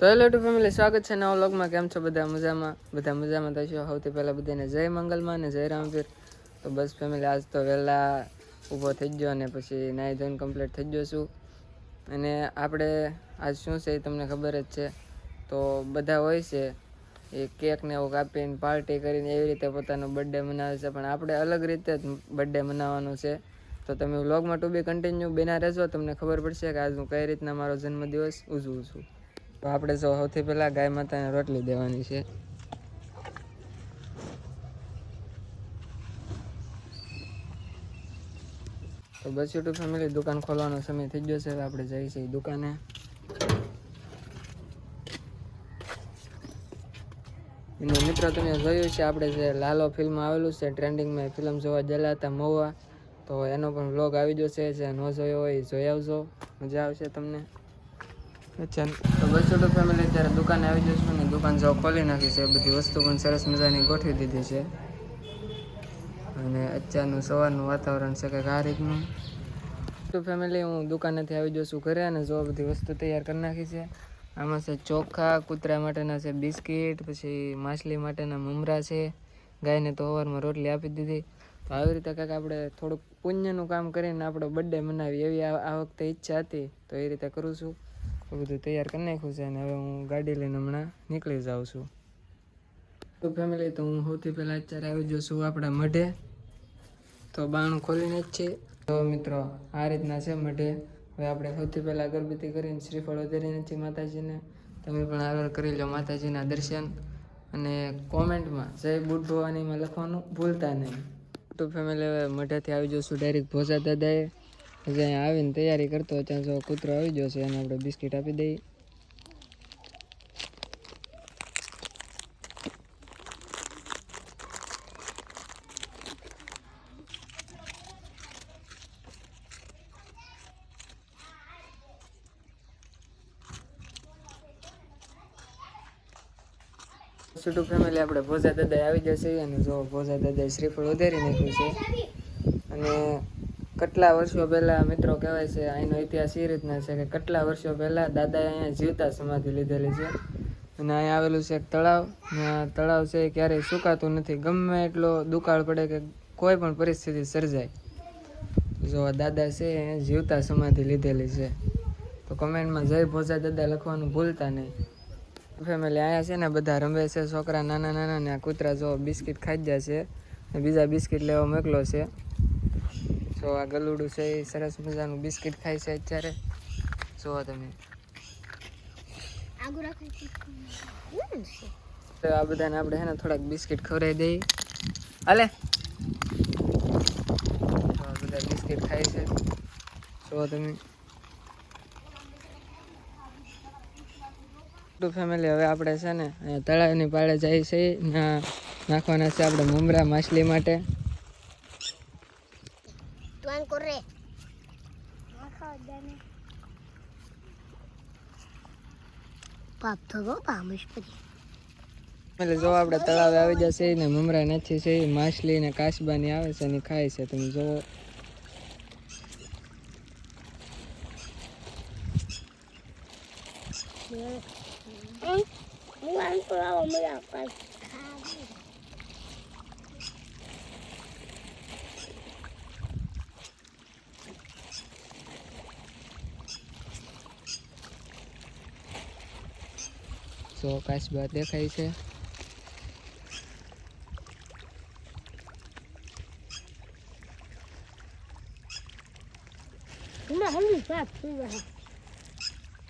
તો hello two family, સ્વાગત છે નવા વ્લોગમાં. કેમ છો? બધા મજામાં? બધા મજામાં થશો સૌથી પહેલાં બધાને જય મંગલમાં અને જય રામપીર. તો બસ ફેમિલી, આજ તો વહેલા ઊભો થઈ ગયો અને પછી નાહી ધોઈને કમ્પ્લીટ થઈ ગયો છું. અને આપણે આજ શું છે એ તમને ખબર જ છે. તો બધા હોય છે, એ કેકને એવું કાપીને પાર્ટી કરીને એવી રીતે પોતાનો બર્થડે મનાવે છે. પણ આપણે અલગ રીતે જ બર્થડે મનાવવાનું છે. તો તમે વ્લોગમાં ટુ બી કન્ટિન્યુ બેના રહેશો તમને ખબર પડશે કે આજ હું કઈ રીતના મારો જન્મદિવસ ઉજવું છું. તો આપણે જો સૌથી પહેલાં ગાય માતાને રોટલી દેવાની છે. તો બસ યુટ્યુબ ફેમિલી દુકાન ખોલવાનો સમય થઈ ગયો છે આપણે જઈએ છીએ દુકાને. એનું મિત્રો, તમે જોયું છે, આપણે જે લાલો ફિલ્મ આવેલું છે ટ્રેન્ડિંગમાં ફિલ્મ જોવા ગયેલા હતા, મહુવા. તો એનો પણ વ્લોગ આવી જશે જે ન જોયો હોય એ જોઈ આવજો. મજા આવશે તમને. તો બસ યુટ્યુબ ફેમિલી અત્યારે દુકાને આવી જશું ને દુકાન જો ખોલી નાખી છે. બધી વસ્તુ પણ સરસ મજાની ગોઠવી દીધી છે. અને અત્યારનું સવારનું વાતાવરણ છે કંઈક આ રીતનું. તો ફેમિલી હું દુકાનેથી આવી જશું ઘરે અને જો બધી વસ્તુ તૈયાર કરી નાખી છે. આમાં છે ચોખા, કૂતરા માટેના છે બિસ્કિટ, પછી માછલી માટેના મમરા છે. ગાયને તો સવારમાં રોટલી આપી દીધી. તો આવી રીતે કંઈક આપણે થોડુંક પુણ્યનું કામ કરીને આપણો બર્થડે મનાવીએ એવી આ વખતે ઈચ્છા હતી. તો એ રીતે કરું છું. બધું તૈયાર કરી નાખ્યું છે અને હવે હું ગાડી લઈને હમણાં નીકળી જાઉં છું. તો ફેમિલી તો હું સૌથી પહેલાં અત્યારે આવી જાઉં છું આપણા મઢે. તો બાણું ખોલીને જ છે. તો મિત્રો, આ રીતના છે મઢે. હવે આપણે સૌથી પહેલાં અગરબત્તી કરીને શ્રીફળ વધારીને છીએ માતાજીને. તમે પણ આગળ કરી લો માતાજીના દર્શન. અને કોમેન્ટમાં જય બુટ ભવાનીમાં લખવાનું ભૂલતા નહીં. તો ફેમિલી હવે મઢેથી આવી જશું ડાયરેક્ટ ભોજા દાદાએ. હજી અહીંયા આવીને તૈયારી કરતો ત્યાં જો કૂતરો આવી ગયો છે એને આપણે બિસ્કિટ આપી દઈએ. છોટું ફેમિલી આપણે ભોજા દાદા આવી જશે અને જો ભોજા દાદાએ શ્રીફળ ઉધારી નાખ્યું છે. અને કેટલા વર્ષો પહેલાં મિત્રો કહેવાય છે અહીંનો ઇતિહાસ એ રીતના છે કે કેટલા વર્ષો પહેલાં દાદાએ અહીંયા જીવતા સમાધિ લીધેલી છે. અને અહીંયા આવેલું છે એક તળાવ તળાવ છે એ ક્યારેય સુકાતું નથી. ગમે એટલો દુકાળ પડે કે કોઈ પણ પરિસ્થિતિ સર્જાય. જો દાદા છે એ જીવતા સમાધિ લીધેલી છે. તો કમેન્ટમાં જય ભોજા દાદા લખવાનું ભૂલતા નહીં. ફેમિલી અહીંયા છે ને, બધા રમે છે, છોકરા નાના નાના ને આ કૂતરા જો બિસ્કિટ ખાઈ જાય છે. બીજા બિસ્કિટ લેવા મોકલો છે. જો આ ગલુડું છે એ સરસ મજાનું બિસ્કિટ ખાય છે અત્યારે. જુઓ તમે. તો આ બધાને આપણે ને થોડાક બિસ્કિટ ખવડાવી દઈએ. હાલે. તો આ બધા બિસ્કિટ ખાય છે. જુઓ તમે. ટુ ફેમિલી હવે આપણે છે ને તળાવની પાળે જાય છે. ના નાખવાના છે આપણે મુમરા માછલી માટે. પાપ થવો પામીશ પછી એટલે જો આપણે તળાવે આવી જશે ને મમરા નથી છે એ માછલી ને કાસબાની આવે છે ને ખાય છે તમે જોવો મુઆન કોરાવો આકાશ બહાર દેખાય છે.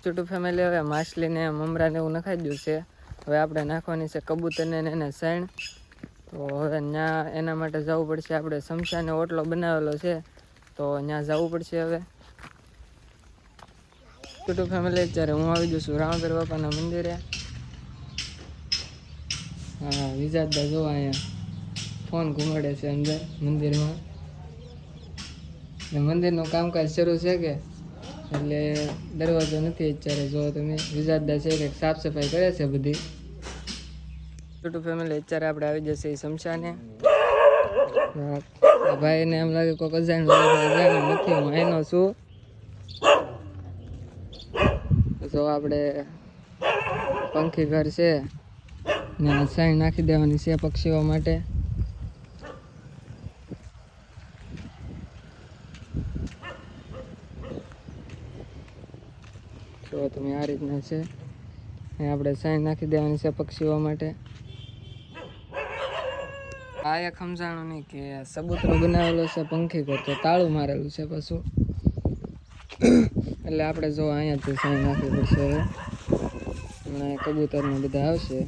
છોટું ફેમિલી હવે માછલી ને મમરા ને એવું નખાઈ દીધું છે. હવે આપણે નાખવાની છે કબૂતરને ને એને સૈણ તો હવે ત્યાં એના માટે જવું પડશે. આપણે સમસાને ઓટલો બનાવેલો છે. તો ત્યાં જવું પડશે હવે. છોટું ફેમિલી અત્યારે હું આવી જઉં છું રામગર બાપાના મંદિરે. હા, વિજાતદા જોવા અહીંયા ફોન ઘુમાડે છે અંદર, મંદિરમાં. ને મંદિરનું કામકાજ શરૂ છે કે? એટલે દરવાજો નથી અત્યારે, જો તમે વિજાતદા છે કે, સાફ સફાઈ કરે છે બધી? છોટું ફેમિલી અત્યારે આપણે આવી જશે એ શમશાને. ભાઈ ભાઈને એમ લાગે કોઈક અજાણ અજાણ નથી, હું એનો છું. જો આપણે પંખી ઘર છે. ને આ નાખી દેવાની છે પક્ષીઓ માટે. જો તમે આ રીતના છે આપણે સાઈ નાખી દેવાની છે પક્ષીઓ માટે. આ એક સમજાણું નહીં કે સબૂતરો બનાવેલો છે પંખી કરતો તો તાળું મારેલું છે પશુ એટલે આપણે જો અહીંયાથી સાઈ નાખી પડશે હવે. હમણાં કબૂતરને બધા આવશે.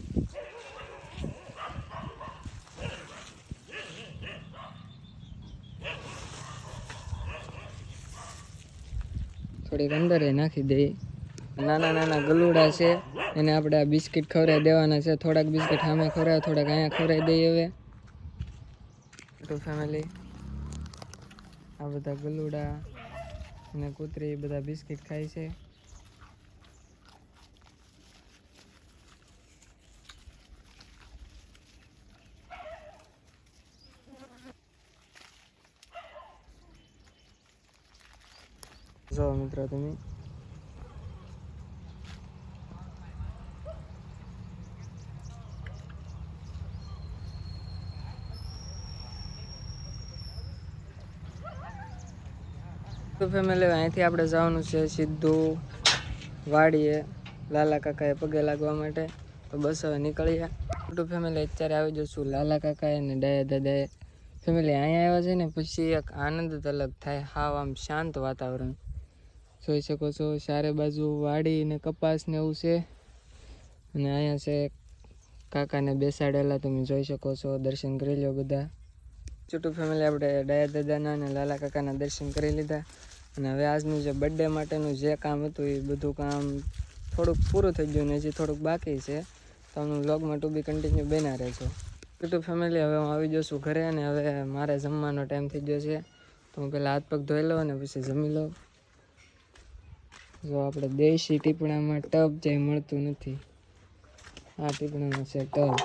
થોડીક અંદર નાખી દઈએ. નાના નાના ગલુડા છે, એને આપણે આ બિસ્કિટ ખવડાવી દેવાના છે. થોડાક બિસ્કિટ સામે ખવડાવે થોડાક અહીંયા ખવડાવી દઈએ હવે. તો ફેમિલી આ બધા ગલુડા અને કૂતરી બધા બિસ્કિટ ખાય છે. જો મિત્રો તમે ફેમિલી અહીંથી આપણે જવાનું છે સીધું વાડીએ. લાલા કાકાએ પગે લાગવા માટે. તો બસ હવે નીકળીએ. ટુ ફેમિલી અત્યારે આવી જશું લાલા કાકાએ ને ડાયા દાદાએ. ફેમિલી અહીંયા આવ્યા છે ને, પછી એક આનંદ અલગ થાય, હાવ આમ શાંત વાતાવરણ. જોઈ શકો છો, ચારે બાજુ વાડી ને કપાસ ને એવું છે. અને અહીંયા છે કાકાને બેસાડેલા, તમે જોઈ શકો છો, દર્શન કરી લો બધા. છોટું ફેમિલી આપણે ડાયા દાદાના અને લાલા કાકાના દર્શન કરી લીધા. અને હવે આજનું જે બર્થડે માટેનું જે કામ હતું, એ બધું કામ થોડુંક પૂરું થઈ ગયું ને હજી થોડુંક બાકી છે. તો અમને વ્લોગમાં ટુ બી કન્ટિન્યુ બના રહેશો યુટ્યુબ ફેમિલી હવે હું આવી જાઉં છું ઘરે અને હવે મારે જમવાનો ટાઈમ થઈ ગયો છે. તો હું પહેલાં હાથ પગ ધોઈ લઉં અને પછી જમી લઉં. જો આપણે દેશી ટીપણામાં ટબ જે મળતું નથી. આ ટીપણામાં છે ટબ.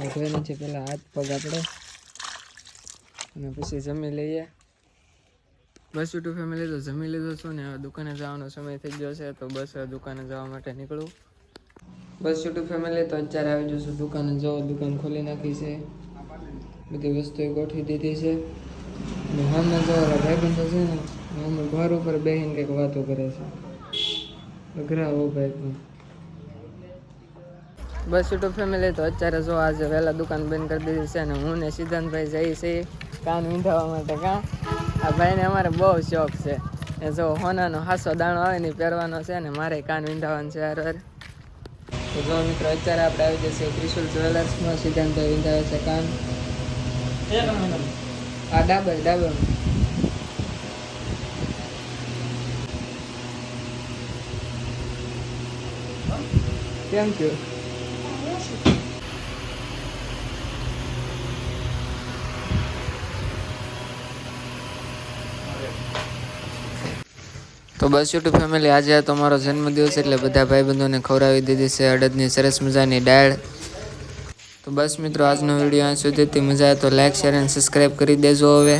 હવે છે પહેલાં હાથ પગ આપણે. અને પછી જમી લઈએ. બસ યુટ્યુબ ફેમિલી, તો જમી લીધો છું ને હવે દુકાને જવાનો સમય થઈ ગયો છે, તો બસ હવે દુકાને જવા માટે નીકળું. બસ યુટ્યુબ ફેમિલી, તો અત્યારે આવી જશું દુકાને. જો દુકાન ખોલી નાખી છે. બધી વસ્તુઓ ગોઠવી દીધી છે. અને હાલમાં જવા ભાઈબંધો છે ને અમે ઘર ઉપર બેહીને કંઈક વાતો કરે છે. અઘરા હો ભાઈ બસ યુટ્યુબ ફેમિલી તો અત્યારે જો આજે વહેલા દુકાન બંધ કરી દીધી છે અને હું ને સિદ્ધાંતભાઈ જઈ છીએ કાન વીંધાવા માટે કાં? આ ભાઈને અમારે બહુ શોખ છે. એ જો હોનાનો હાસો દાણો આવે ને પહેરવાનો છે ને મારે કાન વીંધાવાનું છે હાર તો જો મિત્રો અત્યારે આપણે આવી જશે ત્રિશુલ જ્વેલર્સમાં. સિદ્ધાંતભાઈ વિંધાવે છે કાન. આ ડાબર ડાબર કેમ થયું તો બસ યુટ્યુબ ફેમિલી, આજે આ તમારો જન્મદિવસ એટલે બધા ભાઈબંધોને ખવડાવી દીધી છે અડદની સરસ મજાની દાળ. તો બસ મિત્રો, આજનો વીડિયો અહીં સુધી. મજા આવે તો લાઈક શેર અને સબસ્ક્રાઈબ કરી દેજો હવે.